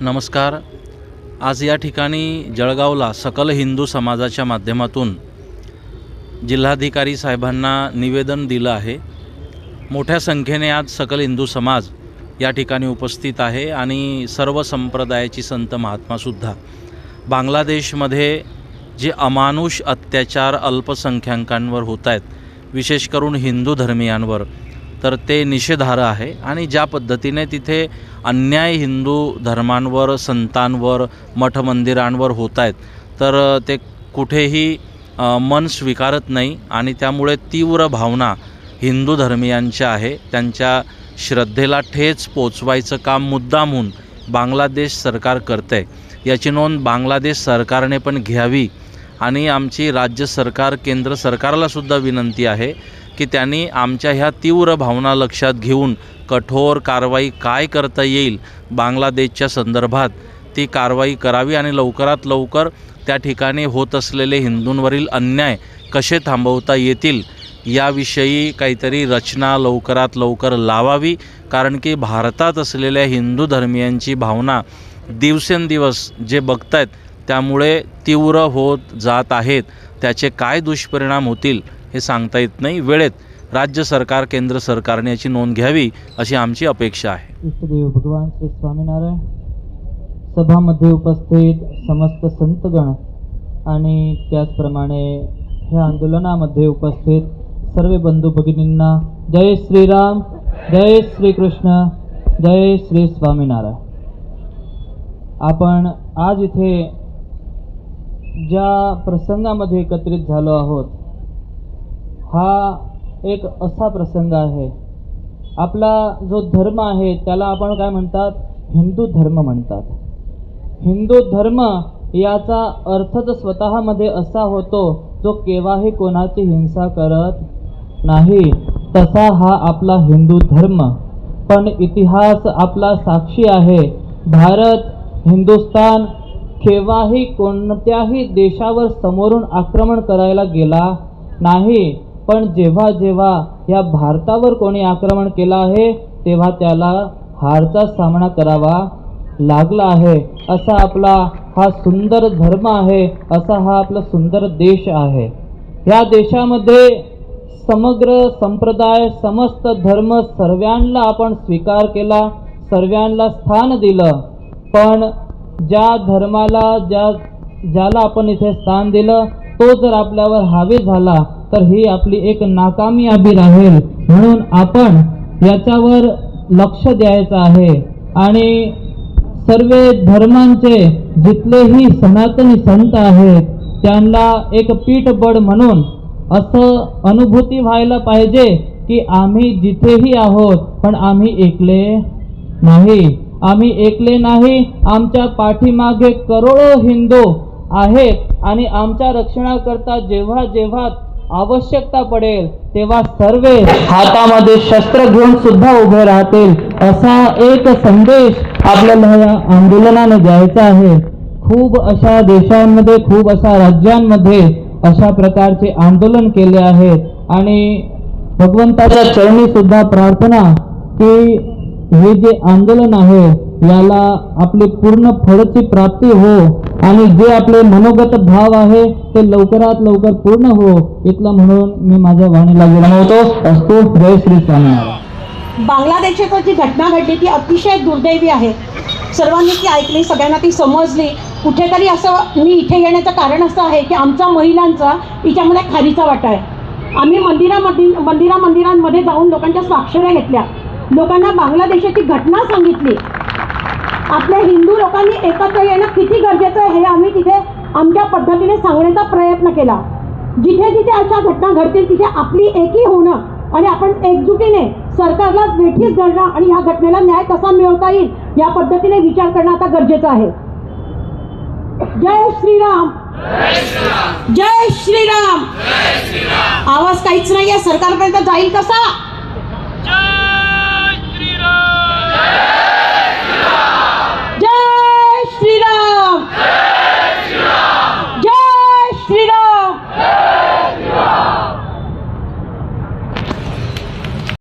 नमस्कार. आज या ठिकाणी जळगावला सकल हिंदू समाजाच्या माध्यमातून जिल्हाधिकारी साहेबांना निवेदन दिलं आहे. मोठ्या संख्येने आज सकल हिंदू समाज या ठिकाणी उपस्थित आहे आणि सर्व संप्रदायाची संत महात्मासुद्धा बांगलादेशमध्ये जे अमानुष अत्याचार अल्पसंख्याकांवर होत आहेत विशेष करून हिंदू धर्मियांवर तर ते निषेधार्ह आहे आणि ज्या पद्धतीने तिथे अन्याय हिंदू धर्मांवर संतांवर मठ मंदिरांवर होत आहेत तर ते कुठेही मन स्वीकारत नाही आणि त्यामुळे तीव्र भावना हिंदू धर्मियांच्या आहे. त्यांच्या श्रद्धेला ठेच पोचवायचं काम मुद्दामहून बांगलादेश सरकार करते आहे याची नोंद बांगलादेश सरकारने पण घ्यावी आणि आमची राज्य सरकार केंद्र सरकारलासुद्धा विनंती आहे. की त्यांनी आमच्या ह्या तीव्र भावना लक्षात घेऊन कठोर कारवाई काय करता येईल बांगलादेशच्या संदर्भात ती कारवाई करावी आणि लवकरात लवकर त्या ठिकाणी होत असलेले हिंदूंवरील अन्याय कसे थांबवता येतील याविषयी काहीतरी रचना लवकरात लवकर लावावी कारण की भारतात असलेल्या हिंदू धर्मियांची भावना दिवसेंदिवस जे बघतायत त्यामुळे तीव्र होत जात आहेत त्याचे काय दुष्परिणाम होतील हे सांगता येत नाही. वेळेत राज्य सरकार केंद्र सरकारने याची नोंद घ्यावी अशी आमची अपेक्षा आहे. इष्टदेव भगवान श्री स्वामीनारायण सभामध्ये उपस्थित समस्त संतगण आणि त्याचप्रमाणे ह्या आंदोलनामध्ये उपस्थित सर्व बंधू भगिनींना जय श्रीराम जय श्रीकृष्ण जय श्री स्वामीनारायण. आपण आज इथे ज्या प्रसंगामध्ये एकत्रित झालो आहोत हा एक असा प्रसंग आहे. आपला जो धर्म आहे त्याला आपण काय म्हणतात? हिंदू धर्म म्हणतात. हिंदू धर्म याचा अर्थच स्वतःमध्ये असा होतो जो केव्हाही कोणाची हिंसा करत नाही तसा हा आपला हिंदू धर्म. पण इतिहास आपला साक्षी आहे. भारत हिंदुस्तान केव्हाही कोणत्याही देशावर समोरून आक्रमण करायला गेला नाही पण जेव्हा जेव्हा या भारतावर कोणी आक्रमण केलं आहे तेव्हा त्याला हारचा सामना करावा लागला आहे. असा आपला हा सुंदर धर्म आहे असा हा आपला सुंदर देश आहे. या देशामध्ये समग्र संप्रदाय समस्त धर्म सर्वांना आपण स्वीकार केला सर्वांना स्थान दिलं. पण ज्या धर्माला ज्या ज्याला आपण इथे स्थान दिलं तो जर आपल्यावर हावी झाला तर ही आपली एक नाकामयाबी राहील म्हणून आपण याच्यावर लक्ष द्यायचं आहे. आणि सर्व धर्मांचे जिथलेही सनातनी संत आहेत त्यांना एक पीठबळ म्हणून असं अनुभूती व्हायला पाहिजे की आम्ही जिथेही आहोत पण आम्ही एकले नाही. आम्ही एकले नाही. आमच्या पाठीमागे करोडो हिंदू आहेत आणि आमच्या रक्षणाकरता जेव्हा जेव्हा आवश्यकता पडेल तेव्हा सर्व हातामध्ये शस्त्र घेऊन सुद्धा उभे राहतील. असा एक संदेश आपल्याला या आंदोलनाने द्यायचा आहे. खूप अशा देशांमध्ये खूप अशा राज्यांमध्ये अशा प्रकारचे आंदोलन केले आहेत आणि भगवंताच्या चरणी सुद्धा प्रार्थना की हे जे आंदोलन आहे याला आपली पूर्ण फळची प्राप्ती हो. आणि जे आपले मनोगत भाव आहे ते लवकरात लवकर पूर्ण हो इथलं म्हणून मी माझ्या वाणीला विरमवतो असतो. जय श्री स्वामी बांगलादेशात जी घटना घडली ती अतिशय दुर्दैवी आहे. सर्वांनी ती ऐकली सगळ्यांना ती समजली. कुठेतरी असं मी इथे येण्याचं कारण असं आहे की आमचा महिलांचा हिच्यामध्ये खालीचा वाटा आहे. आम्ही मंदिरामध्ये मंदिरा मंदिरांमध्ये जाऊन लोकांच्या स्वाक्षऱ्या घेतल्या. लोकांना बांगलादेशाची घटना सांगितली. आपल्या हिंदू लोकांनी एकत्र येणं किती गरजेचं आहे हे आम्ही तिथे आमच्या पद्धतीने सांगण्याचा प्रयत्न केला. जिथे जिथे अशा घटना घडतील तिथे आपली एकी होणं आणि आपण एकजुटीने सरकारला वेठीस धरणं आणि ह्या घटनेला न्याय कसा मिळवता येईल या पद्धतीने विचार करणं आता गरजेचं आहे. जय श्रीराम. जय श्रीराम. आवाज काहीच नाहीये सरकारपर्यंत जाईल कसा?